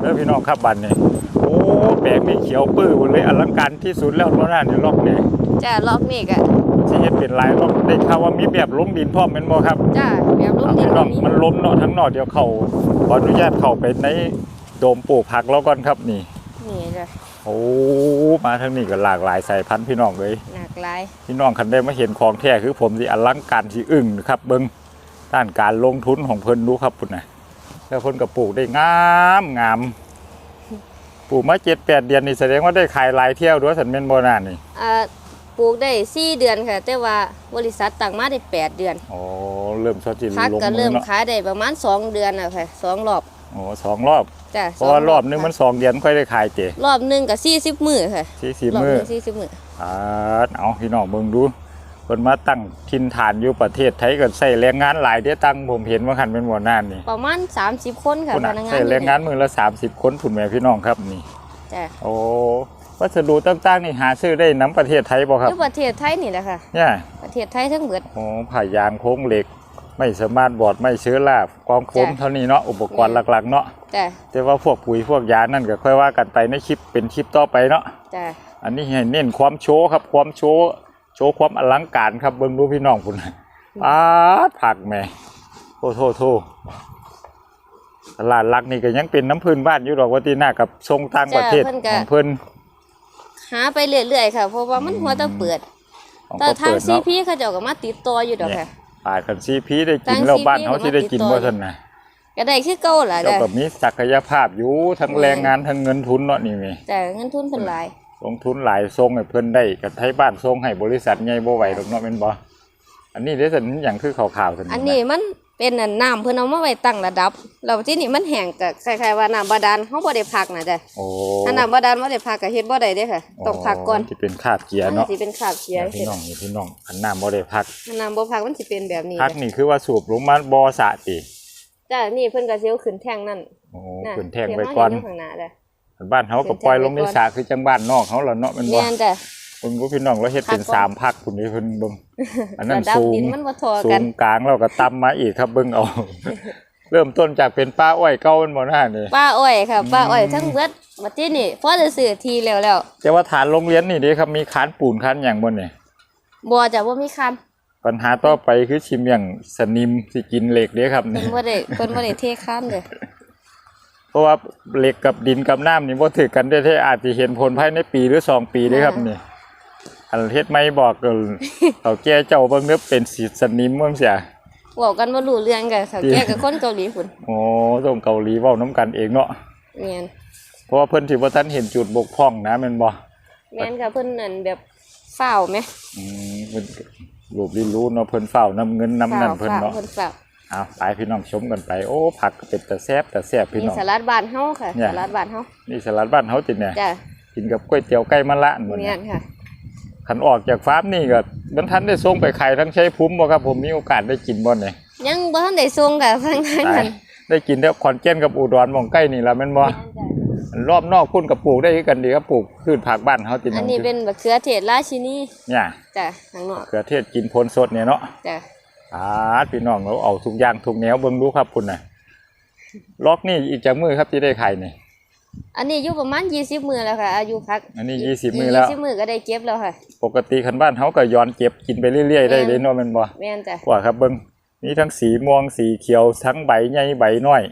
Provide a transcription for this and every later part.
เด้อพี่น้องครับบันนี่โอ้แปลงนี่เขียวปื้อหมดเลยอลังการที่สุดแล้วเพราะนั่นนี่ล็อกนี่จ้ารอบนี้ก็สิเฮ็ดเป็นลายล็อกได้ข่าวว่ามีแบบลงดินพร้อมแม่นบ่ครับจ้าแบบลูกเอาดิพี่นน้องนี่มันล้มเนาะทั้งนอกเดี๋ยวเข้าขออนุญาตเข้าไปในโดมปลูกผักแล้วก่อนครับนี่นี่จ้ะโอ้มาทางนี้ก็หลากหลายสายพันธุ์พี่น้องเลยหลากหลายพี่น้องคันได้มาเห็นของแท้คือผมสิอลังการสิอึ้งนะครับเบิ่งด้านการลงทุนของเพิ่นดูครับพุ่นน่ะ แล้วเพิ่นก็ปลูกได้งามงามปลูกมา7 8เดือนนี่แสดงว่าได้ขายหลายเที่ยวด้วยสันแม่นบ่น่านี่อ่าปลูกได้สี่เดือนค่ะ แต่ว่าบริษัทตั้งมาได้แปดเดือนโอ้เริ่มสดจิลพักลงก็มืเริ่อมเนาะขายได้ประมาณสองเดือนอะค่ะสองรอบโอ้สองรอบจ้ะเพราะว่ารอบนึงมันค่ะสองเดือนค่อยได้ขายเจรอบหนึ่งกับสี่สิบมือค่ะสี่สิบรอบมืหอนึ่งสี่สิบมือ อ่าเอาพี่น้องเบิ่งดู เพิ่นมาตั้งทินฐานอยู่ประเทศไทยก็ใส่แรงงานหลายเด้อตั้งผมเห็นว่าคันเป็นหัวหน้านี่ประมาณสามสิบคนค่ะคุณพน่ะนักงานใส่แรงงานมือละ30 คนพุ่นแม่พี่น้องครับนี่จ้ะโอ้วัสดุต่างๆนี่หาซื้อได้น้ำประเทศไทยบ่ครับที่ประเทศไทยนี่แหละค่ะเนี่ยประเทศไทยทั้งเบิดโอ้ผ่ายางโค้งเหล็ก ไม่สามารถบอร์ดไม่เชื้อราบกองโฟมจ้ะเท่านี้เนาะอุปกรณ์หลักๆเนาะจ้ะแต่ว่าพวกปุ๋ยพวกยานั่นก็ค่อยว่ากันไปในคลิปเป็นคลิปต่อไปเนาะจ้ะอันนี้ให้เน้นความโชว์ครับความโชว์ โชว์ความอลังการครับเบิ่งดูพี่น้องพุ่นป้าดผักแหม่โทโทโทตลาดหลักนี่ก็ยังเป็นน้ำพื้นบ้านอยู่ดอกว่าที่หน้ากับทรงต่างประเทศของเพิ่นหาไปเรื่อยๆค่ะ เพราะว่ามันหัวแตะเปิดของแต่เขาทางเปิดซีเนาะพีเขาเจ้าก็มาติดต่ออยู่ดอกค่ะปาดกันซีพีได้กินทางแล้ว CP บ้านเขาสิได้กินก็มาติดต่อว่าซั่นน่ะก็ได้คือเก่าล่ะเจ้าจ้ะก็มีศักยภาพอยู่ทั้งแรงงานทั้งเงินทุนเนาะนี่แมีจ้ะเงินทุนเพิ่นหลาย ลงทุนหลายทรงให้เพิ่นได้กับไทยบ้านทรงให้บริษัทใหญ่บ่ไหวดอกเนาะแม่นบ่อันนี้เด้ซั่นหยังคือข่าวๆซั่นอันนี้มันเป็นอันน้ำเพิ่นเอามาไว้ตั้งระดับแล้วที่นี่มันแห้งก็คล้ายๆว่าน้ำบาดาลเฮาบ่ได้พักนะจ้ะโอ้ถ้าน้ำบาดาลบ่ได้พักก็เฮ็ดบ่ได้เด้ค่ะต้องพักก่อนที่เป็นคาบเกียร์เนาะมันสิเป็นคราบเสียพี่น้องนี่พี่น้องอันน้ำบ่ได้พักถ้าน้ำบ่พักมันสิเป็นแบบนี้พักจ้ะนี่คือว่าสูบลงมาบ่อสระติจ้ะนี่เพิ่นก็สิเอาขึ้นแท่งนั่นโอ้น่ะขึ้นแท่งที่ไว้เฮาก่อนเห็ยู่ข้างหน้าจ้ะ บ้านเฮาก็ปล่อยลงในสระคือจังบ้านนอกเฮาล่ะเนาะแม่นบ่แม่นจ้ะเพิ่นบ่พี่น้องเราเฮ็ดเป็นพักก่อนสามพักพุ่นนี่เพิ่นเบิ่งอันนั้นระดับสูงดินมันบ่เทอสูกันงกลางแล้วก็ต่ำมาอีกครับเบิ่งเอา เริ่มต้นจากเป็นป้าอ้อยเก่าแม่นบ่น่านี่ป้าอ้อยค่ะป้าอ้อยทั้งเบิดบัดนี้นี่พอจะซื้อทีแล้วแล้วแต่ว่าฐานโรงเรียนนี่เด้ครับมีคานปูนคานหยังบ่นี่บ่จ้ะบ่มีคันปัญหาต่อไปคือชิมอย่างสนิมสิกินเหล็กเด้ครับเพิ่นี่นบ่ได้เพิ่นบ่ได้เทคันเด้อเพ ราะว่าเหล็กกับดินกับน้ำนี่บ่ถือกันได้แท้อาจจะเห็นผลภายในปีหรือสองปีเด้ครับนี่อันเฮ็ดไม่บอกก็เขาแก่เจ้าเบิ่งเด้อเป็นสีสนิมเมืองเสียเว้ากันบ่รู้เรื่องกันเขาดีแก่กับคนเกาหลีพุ่นโอ้ต้องเกาหลีเว้าน้ำกันเองเนาะแม่นเพราะว่าเพิ่นสิบ่ทันเห็นจุดบกพร่องนะแม่นบ่แม่นค่ะเพิ่นนั่นแบบฝ้าวไหมอืมเพิ่นรูปลิ้นรู้เนาะเพิ่นเฝ้าน้ำเงินน้ำนั่นเพิ่นฝ้าวเนาะเพิ่นฝ้าว เอาไปพี่น้องชมกันไป โอ้ผักก็เป็นตะแซ่บตะแซ่บพี่มีน้องสลัดบ้านเฮาค่ะเนี่ย สลัดบ้านเฮานี่สลัดบ้านเฮาติเนี่ยจ้ะกินกับก๋วยเตี๋ยวไก่มะละเหมือนแม่นค่ะ ขันออกจากฟาร์มนี่ก็มันทันได้ส่งไปขายทั้งใช้ภูมิบ่ครับผมมีโอกาสได้กินบ่เนี่ยยังบ่ทันได้ส่งกับทางนั้นตายนั่นได้กินแต่ขอนแก่นกับอุดรหมองใกล้นี่ล่ะแม่นบ่แม่นจ้ะรอบนอกพุ่นกับปลูกได้คือกันดีครับปลูกพืชผักบ้านเฮาติอันนี้เป็นมะเขือเทศราชินีเนี่ยจ้ะข้างนอกเขือเทศกินผลสดเนี่ยเนาะ จ้ะ อ่าพี่น้องเราเอาทุกอย่างทุกแนวเบิ่งดูครับคุณน่ะ ล็อกนี่อีกจากมือครับที่ได้ขายนี่ อันนี้อยู่ประมาณ20มื้อแล้วค่ะอายุพักอันนี้20มื้อแล้ว20มื้อก็ได้เก็บแล้วค่ะ ปกติคันบ้านเฮาก็ย้อนเก็บกินไปเรื่อยๆได้เลยเนาะแม่นบ่แม่นจ้ะว่าครับเบิ่งมีทั้งสีม่วงสีเขียวทั้งใบใหญ่ใบน้อย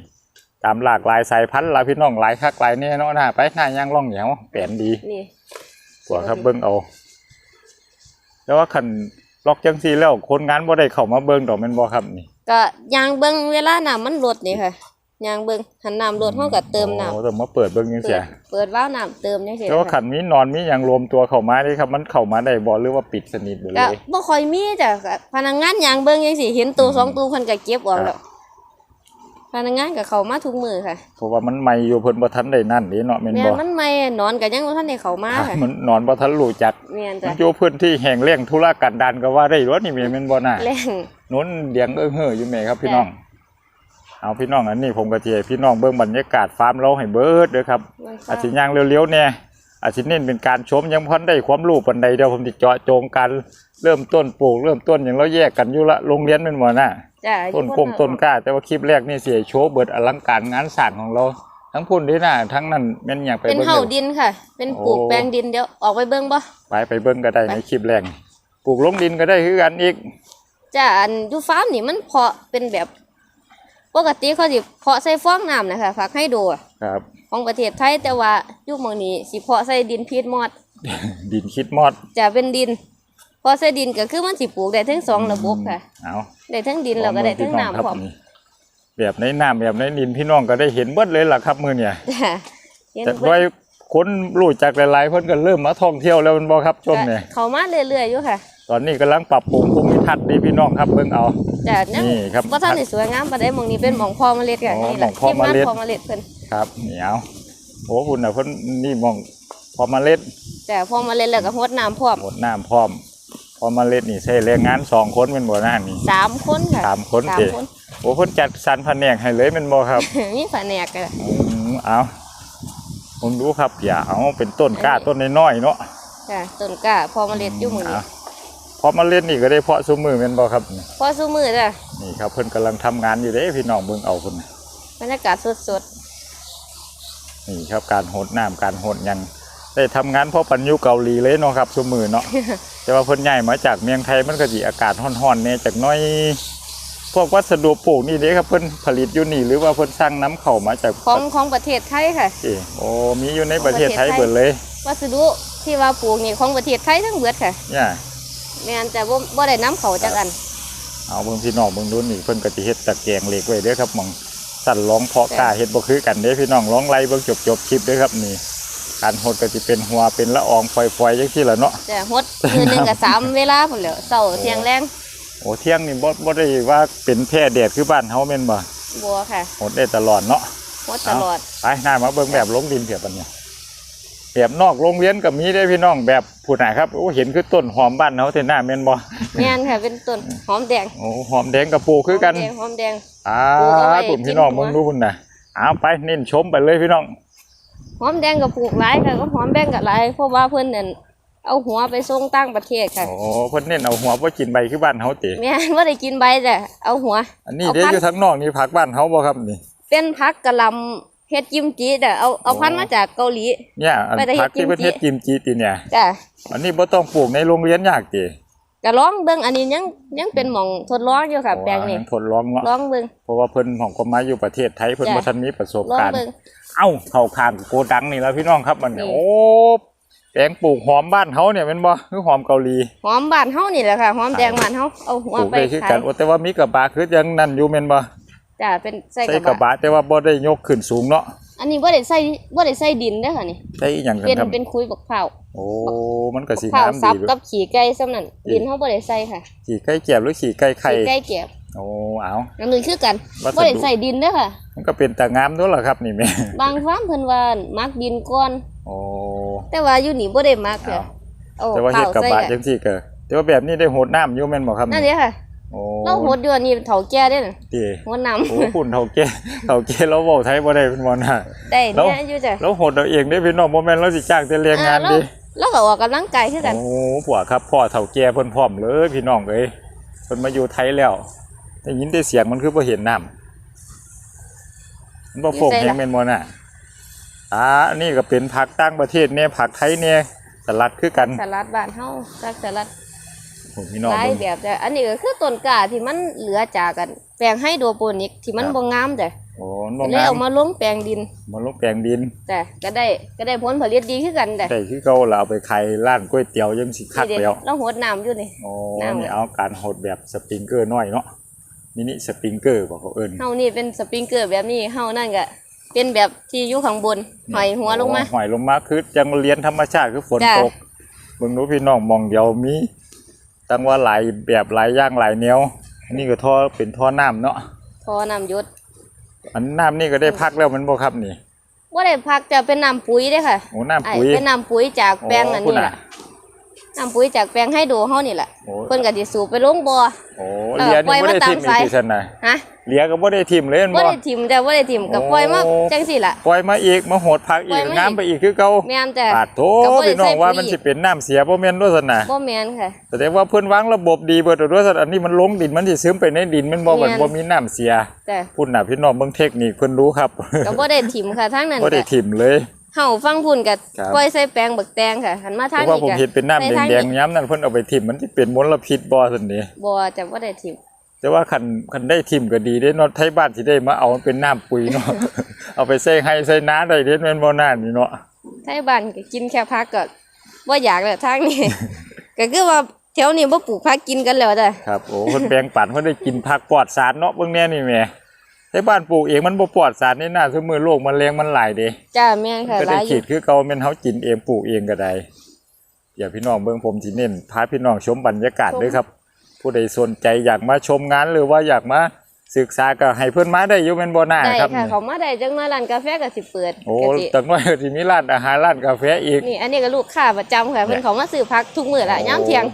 ตามหลากหลายสายพันธุ์ล่ะพี่น้องหลายคักหลายแน่เนาะนะไปหน้าย่างล่องเหนียวแปลนดีนี่กว่าครับเบิ่งเอาแต่ว่าคัน ล็อกจังซี่แล้วคนงานบ่ได้เข้ามาเบิ่งดอกแม่นบ่ครับนี่ ก็ยางเบิ่งเวลาน้ำมันลดนี่ค่ะยางเบิ่งหันน้ำลดเฮาก็เติมน้ำโอ้ต้องมาเปิดเบิ่งจังเปิซี่ดเปิดวาล์วน้ำเติมจังซี่แต่ว่าขันมีนอนมีอย่างรวมตัวเข้ามาได้ครับ มันเข้ามาได้บ่หรือว่าปิดสนิทหมดเลก็ย บ่ค่อยมีจ้ะก็พนักงานยางเบิ่งจังซี่เห็นตัวสองตัวเพิ่นก็เก็บออกแล้ว พนักงานก็เข้ามาทุกมื้อค่ะเพราะว่ามันใหม่อยู่เพิ่นบ่ทันได้นั่นนี่เนาะแม่นแม่บ่นมันไม่นอนก็ยังบ่ทันได้เข้ามาค่ะมันนอนบ่ทันรู้จักแม่นมัจ้ะนอยู่พื้นที่แห่งแล้งธุรกันดารก็ว่าได้รถนี่แม่แม่นบ่น่ะแรงนู้นเดียงเอื้อเฮ้ออยู่แม่ครับพี่จ้ะน้องเอาพี่น้องอันนี้ผมก็สิให้พี่น้องเบิ่งบรรยากาศฟาร์มเราให้เบิดเด้อครับมันอาจสิย่างเร็วๆแน่ อาจสิเน้นเป็นการชมยังบ่ทันได้ความรู้ปานใดเดี๋ยวผมสิเจาะจงกันเริ่มต้นปลูกเริ่มต้นอย่างเราแยกกันอยู่ละโรงเรียนแม่นบ่น่ะจ้ะต้นกงต้นกล้า แต่ว่าคลิปแรกนี่เสียโชว์เบิดอลังการงานสร้างของเราททั้งพุ่นที่น่ะทั้งนั้นแม่นอยากไปเป็นเบิ่งเห่าเลยดินค่ะ เป็นปลูกโอ้แปลงดินเดี๋ยวออกไปเบิ่งบ่ไปไปเบิ่งก็ได้ไปในคลิปแรงปลูกลงดินก็ได้คือกันอีกจ้าอันอยู่ฟาร์มนี่มันเพาะเป็นแบบ ปกติเขาสิเพาะใส่ฟองน้ำนะคะผักให้ดูอะครับ ของประเทศไทยแต่ว่ายุคเมืองนี้สิเพาะใส่ดินพีชมอดดินคิดมอดจะเป็นดินเพาะใส่ดินก็คือมันสิปลูกได้ทั้งสองระบบค่ะ เอาได้ทั้งดินแล้วก็ได้ทั้งน้ำพร้อมนี่แบบในน้ำแบบในดินพี่น้องก็ได้เห็นเบิดเลยล่ะครับมื้อเนี่ยจ้ะเห็นแต่เบิด้วดยคนรู้จักหลายๆเพิ่นก็เริ่มมาท่องเที่ยวแล้วแมันบ่ครับช่วงนี้เขามาเรื่อยๆอยู่ค่ะตอนนี้กำลังปรับปรุงภูมิทัศน์ดีพี่น้องครับเบิ่งเอาแต่ยังนี่ครับบ่ทันได้สวยงามปานใดหมองนี้เป็นหมองพอเมล็ดค่ะอ๋อนี่แหละหม้องเพาะที่เมล็ด พอเมล็ดเพิ่น ครับนี่เอาโอ้คุณน่ะเพิ่นนี่มองพอเมาเล็ดแต่พอเมล็ดแล้วก็รดน้ำพร้อมหมดน้ำพร้อม พอเมาเล็ดนี่ใช้แรงงานสองคนเป็นบ่หน้านี่สามคนค่ะสามคนสามเด้คนโอ้เพิ่นจัดสรรแผนกให้เลยแมันบ่ครับ มีแผนกกัน อืมเอาผมดูครับอย่าเอาเป็นต้นกล้าต้นน้อยๆเนาะจ้ะต้นกล้าพอเมล็ดอยู่หมื้อนี้เอาพอเมาเล็ดนี่ก็ได้เพาะซุมือแม่นบ่ครับนี่พอซุมือจ้ะนี่ครับเพิ่นกำลังทำงานอยู่เด้พี่น้องเบิ่งเอาเพิ่นน่ะบรรยากาศสด นี่ครับการโหดน้ำการโหดหยังได้ทำงานเพราะปัญญูเกาหลีเลยเนาะครับซุมือเนาะแต่ว่าเพิ่นย้ายมาจากเมืองไทยมันก็สิอากาศร้อนๆแน่จักหน้อยพวกวัสดุปลูกนี่เด้ครับเพิ่นผลิตอยู่นี่หรือว่าเพิ่นสร้างน้ำเข้ามาจากๆของของประเทศไทยค่ะเอ้โอ้มีอยู่ในประเทศไทยของประเทศไทยเบิดเลย วัสดุที่ว่าปลูกนี่ของประเทศไทยทั้งเบิดค่ะเนี่ยแม่นแต่บ่บ่ได้น้ำเขาจากอัน เอาเบิ่งพี่น้องเบิ่งดูนี่เพิ่นก็สิเฮ็ดตะแกรงเหล็กไว้เด้อครับหมอง สั่นร้องเพาะกล้าเฮ็ดบ่คือกันเด้พี่น้องร้องไล่เบิ่งจบๆคลิปเด้อครับนี่การหดก็สิเป็นหัวเป็นละอองฝอยๆจังซี่ล่ะเนาะแต่ฮดมือหนึงก็สามเวลาพุ่นแหล้วเช้าเที่ยงแรงโอ้เที่ยงนี่บ่บ่ได้ว่าเป็นแพร่แดดคือบ้านเฮาแม่นบ่บัวค่ะหดได้ตลอดเนาะฮดตลอดไปหน้ามาเบิ่งแบบลงดินเพียบปันเนี่ยแบบนอกโรงเรียนก็มีได้พี่น้องแบบผู้ไหนะครับโอ้เห็นคือต้นหอมบ้านเขาแต่หน้าแม่นบ่แม่นค่ะเป็นต้นหอมแดงโอ้หอมแดงกับปลูกคือกันหอมแดงห อมแดงอ่าปลูกเอาไว้ผมพี่น้องกินหัมึวงดูพุ่นน่ะเอาไปเน้นชมไปเลยพี่น้องหอมแดงก็ปลูกหลายค่ะก็หอมแดงก็หลายเพราะว่าเพิ่นนั่นเอาหัวไปส่งต่างประเทศค่ะโอ้เพิ่นเน้นเอาหัวบ่กินใบคือบ้านเฮาติแม่นว่าได้กินใบจ้ะเอาหัว อันนี้เอาเด้พันอยู่ทางนอกนี่ผักบ้านเฮาบ่ครับนี่เป็นพักกะหลำเฮ็ดจิ้มจีจ้ะเอาเอาพันธุ์มาจากเกาหลีเนี่ยอันไปแต่เฮ็ผัดกที่เพิ่นกิมจิเฮ็ดกิมจิติเนี่ยจ้ะอันนี้บ่ต้องปลูกในโรงเรียนยากติ ก็ลองเบิ่งอันนี้ยังยังเป็นหม่องทดลองอยู่ค่ะแปลงนี้โอ้อัทดลองเนาะลองเบิ่งเพราะว่าเพิ่นของก็มาอยู่ประเทศไทยเพิ่นจ้ะบ่ทันมีประสบลองการณ์เบิ่งเอ้าเข้าข้างโกดังนี่แล้วพี่น้องครับมันเนี่ยนี่โอ้แปลงปลูกหอมบ้านเฮาเนี่ยเป็นบ่คือหอมเกาหลีหอมบ้านเฮานี่แหละค่ะหอมแดงบ้านเฮาเอาหัปวลูกไปได้คือขากัยนโอ้แต่ว่ามีกระบะคือยังนั่นอยู่แม่นบ่จ้ะเป็นใส่ใส่กกระระบะบะแต่ว่าบ่ได้ยกขึ้นสูงเนาะ อันนี้บ่ได้ใส่บ่ได้ใส่ดินเด้อค่ะนี่ใส่อีหยังกันเป็นครับเป็นคุยบักพร้าวโอ้มันก็สิข้าวงามซับดีกับขี่ไก่ซ้ำนั่นดินเฮาบ่ได้ใส่ค่ะขี่ไก่เกียบหรือขี่ไก่ไข่ขี่ไก่เก็บโอ้เอาอันนี้คือกันวัสดุบ่ได้ใส่ดินเด้อค่ะ มันก็เป็นตางามด้วยล่ะครับนี่แม่ บางฟาร์มเพิ่นว่ามักดินก่อน โอ้ แต่ว่าอยู่นี่บ่ได้มักค่ะเอาแต่ว่าเฮ็ดกระใส่บะอะจังซี่ก็แต่ว่าแบบนี้ได้โหดน้ำอยู่แม่นบ่ครับนั่นเด้อค่ะ โอ้เราโหดอยู่อันนี้เฒ่าแก่เด้อน่ะติโหดน้ำโอ้คุณเฒ่าแก่เฒ่าแก่เราเว้าไทยบ่ได้เป็นบ่น่ะได้แล้วเนี่ยอยู่จ้ะเราโหดเอาเองได้พี่น้องบ่แม่นเราสิจ้างแต่แรงงานอ่ดิเราเราก็ออกกำลังกายคือกันโอ้ผัวครับพ่อเฒ่าแก่เพิ่นพร้อมเลยพี่น้องเอ้ยเพิ่นมาอยู่ไทยแล้วได้ยินแต่เสียงมันคือบ่เห็นน้ำมันบ่โฟกแฮงแม่นบ่น่ะอ่าอันนี้ก็เป็นผักต่างประเทศเนี่ยผักไทยเนี่ยสลัดคือกันสลัดบ้านเฮาจักสลัด โอ้พี่น้องหลายเบิ่ง แบบจ้ะอันนี้ก็คือต้นกล้าที่มันเหลือจากกัน แปลงให้โดโปนิกที่มันครับ บ่งามจ้ะโอ้มันก็บ่เลยงามเอามาลงแปลงดินมันลงแปลงดินจ้ะก็ได้ก็ได้ผลผลิตดีคือกันจ้ะได้คือเก่าแล้วเอาไปขายร้านก๋วยเตี๋ยวยังสิคักนี่เด้แล้วเราหดน้ำอยู่นี่ โอ้น้ำ นี่เอาการหดแบบสปริงเกอร์น้อยเนาะมินิสปริงเกอร์บอกเขาเอิ้นเฮานี่เป็นสปริงเกอร์แบบนี้เฮานั่นก็เป็นแบบที่อยู่ข้างบนหอยหัวลงมาหอยลงมาคือจังเรียนธรรมชาติคือฝนจ้ะ ตกเบิ่งดูพี่น้องมองเดียวมี ตั้งว่าหลายแบบหลายอย่างหลายแนวอันนี้ก็ท่อเป็นท่อน้ำเนาะพอน้ำหยศอันน้ำนี่ก็ได้พักแล้วมันบ่ครับนี่ว่าได้พักจะเป็นน้ำปุ๋ยเด้อค่ะโอ้น้ำไอ้ปุ๋ยเป็นน้ำปุ๋ยจากแปลงอันโอ้คุณนี้น่ะล่ะ น้ำปุ๋ยจากแปลงให้ดูเฮานี่แหละโอ้ เพิ่นก็สิสูบไปลงบ่อ โอ้เออเลียปล่นี่อยบ่มาได้ตามทิมเลยสายที่ซั่นน่ะฮะเลียก็บ่ได้ทิมเลยแม่นบ่บ่ ได้ถิ่มแต่บ่ได้ถิ่มก็โอ้ปล่อยมาจังซี่ล่ะ ปล่อยมาอีกมาโหดพักปล่อีอยกมาอีก งามไปอีกคือเก่าแม่นจ้ะ ปาดโถก็บ่ได้พี่น้องใส่ว่าปุ๋ยมันสิเป็นน้ำเสียบ่แม่นด้วยซั่นน่ะบ่แม่นค่ะ แสดงว่าเพิ่นวางระบบดีเบิดด้วยซั่นอันนี้มันลงดินมันสิซึมไปในดินมันบ่แม่มันนบ่มีน้ำเสียจ้ะพุ่นน่ะพี่น้องเบิ่งเทคนิคเพิ่นรู้ครับก็บ่ได้ถิ่มค่ะทางนั้นบ่ได้ก็ทิมเลย เฮาฟังพุ่นก็ครับ ปล่อยใส่แปลงบักแตงค่ะหันมาเพทางราะว่านี้ผมก็เห็นเป็นน้ำใทางแดงๆย้ำนั่นเพิ่นเอาไปทิมมันสิเป็นมลพิษบ่ซั่นนี่บ่จะบ่ได้ถิ่มแต่ว่าคันคันได้ทิมก็ดีเด้เนาะไทบ้านสิได้มาเอามันเป็นน้ำปุ๋ยเนาะ เอาไปใส่ให้ใส่น้าได้เด้แม่นบ่น่านี่เนาะไทบ้านก็กินแค่ผักก็บ่อยากแล้วทางนี้ ก็คือว่าแถวนี้บ่ปลูกผักกินกันแล้วจ้ะครับโอ้เพิ่นแปลงปันเพิ่นได้กินผักปลอดสารเนาะเบิ่งแน่นี่แหม่ ไทบ้านปลูกเองมันบ่ปลอดสารนี่น่าซุมื้อโรคแมลงมันหลายเด้จ้าแม่นค่ะก็หได้ลายอขียู่ดคือเก่าแม่นเฮากินเองปลูกเองก็ได้อย่าพี่น้องเบิ่งผมสิเน้นพาพี่น้องชมบรรยากาศด้วยครับ ผู้ใดสนใจอยากมาชมงานหรือว่าอยากมาศึกษาก็ให้เพิ่นมาได้อยู่แม่นบ่น่าได้ครับค่ะนี่เขามาได้จังมาร้านกาแฟก็สิเปิดโอ้ก็สิตักน้อยก็สิมีร้านอาหารร้านกาแฟอีก นี่อันนี้ก็ลูกค้าประจำค่ะเพิ่นเขามาซื้อผักทุกมื้อละยามเที่ยง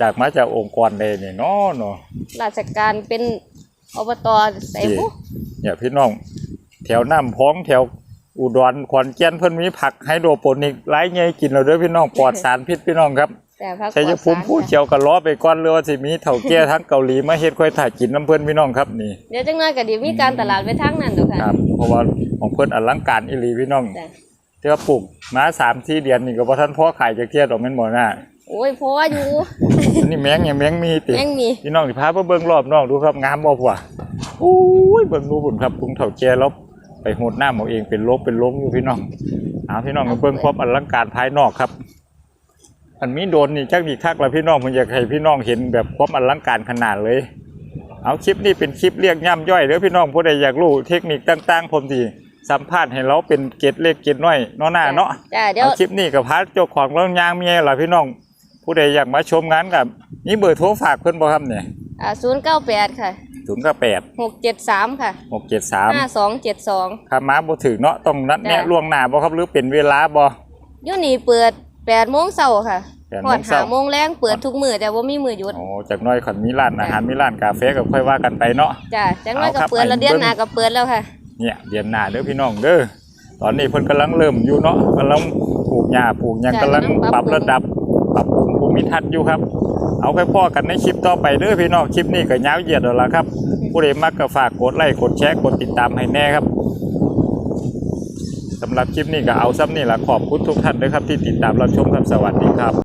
จากมาจากองค์กรใดนี่เนาะเนาะราชการเป็น อบตใส่ที่ผู้เนี่ยพี่น้อง แถวน้ำพองแถวอุดรขอนแก่นเพิ่นมีผักไฮโดรโปนิกหลายใหญ่กินแล้วเด้อพี่น้องปลอดสารพิษพี่น้องครับแต่ผักชัยภูมิผู้เขียวก็ล้อไปก่อนเลยว่าสิมีเฒ่าแก่ทั้งเกาหลีมาเฮ็ดค่อยถ่ายกินน้ำเพิ่นพี่น้องครับนี่เดี๋ยวจังน้อยก็ดีมีการตลาดไว้ทางนั้นเด้อค่ะครับเพราะว่าของเพิ่นอลังการอีหลีพี่น้องจ้ะที่ว่าปลูกมา3 4เดือนนี่ก็บ่ทันพอขายจักเที่ยดอกแม่นบ่น่ะ โอ้ยพออยู่อันนี้แมงเนี่ยแมงมีติยังมีพี่น้องสิพาไปเบิ่งรอบนอกดูครับงามบ่พ่ะโอ้ยเบิ่งดูบุญครับพุงเถ่าแก่แล้วไปโหดน้ำเอาเองเป็นลบเป็นล้มอยู่พี่น้องเอาพี่น้องมาเบิ่งความอลังการภายนอกครับอันมีโดนนี่จักดีคักแล้วพี่น้องผมอยากให้พี่น้องเห็นแบบความอลังการขนาดเลย เอาคลิปนี้เป็นคลิปเรียกย่ำย่อยเด้อพี่น้องผู้ใดอยากรู้เทคนิคต่างๆผมสิสัมภาษณ์ให้เราเป็นเกร็ดเล็กเกร็ดน้อยเนาะหน้าเนาะจ้ะเดี๋ยวเอาคลิปนี้กับพาเจ้าของเรื่องยางเมียล่ะพี่น้อง ผู้ใดอยากมาชมงานกับนี่เบอร์โทรฝากเพิ่นบ่ครับเนี่ยอ่า098ค่ะศูนย์เก้าแปด673ค่ะหกเจ็ดสาม5272ถ้ามาบ่ถึงเนาะต้องนัดแนะจ้ะล่วงหน้าบ่ครับหรือเป็นเวลาบ่อยู่นี่เปิด8โมงเช้าค่ะ8ฮอดโมงเช้า5โมงแรงเปิดทุกมื้อแต่ว่ามีมื้อหยุดโอ้จากหน้อยขันมีร้านอาหารมีร้านกาแฟก็ค่อยว่ากันไปเนาะจ้ะจังน้อยเอาก็ครับเปิดแล้วให้เดือนเบิ่งหน้าก็เปิดแล้วค่ะ เนี่ยเดือนหน้าเด้อพี่น้องเด้อตอนนี้เพิ่นกำลังเริ่มอยู่เนาะกำลังปลูกหญ้าปลูกหยังจ้ะกำลังกำลังปปรัรับบระดับปรับปรุง ภูมิทัศน์อยู่ครับ เอาไปพ่อกันในคลิปต่อไปเด้อพี่น้องคลิปนี้ก็ยาวเหยียดแล้วล่ะครับ ผู้ใดมักก็ฝากกดไลค์กดแชร์กดติดตามให้แน่ครับสำหรับคลิปนี้ก็เอาซ้ำนี่ละขอบคุณทุกท่านด้วยครับที่ติดตามรับชมครับสวัสดีครับ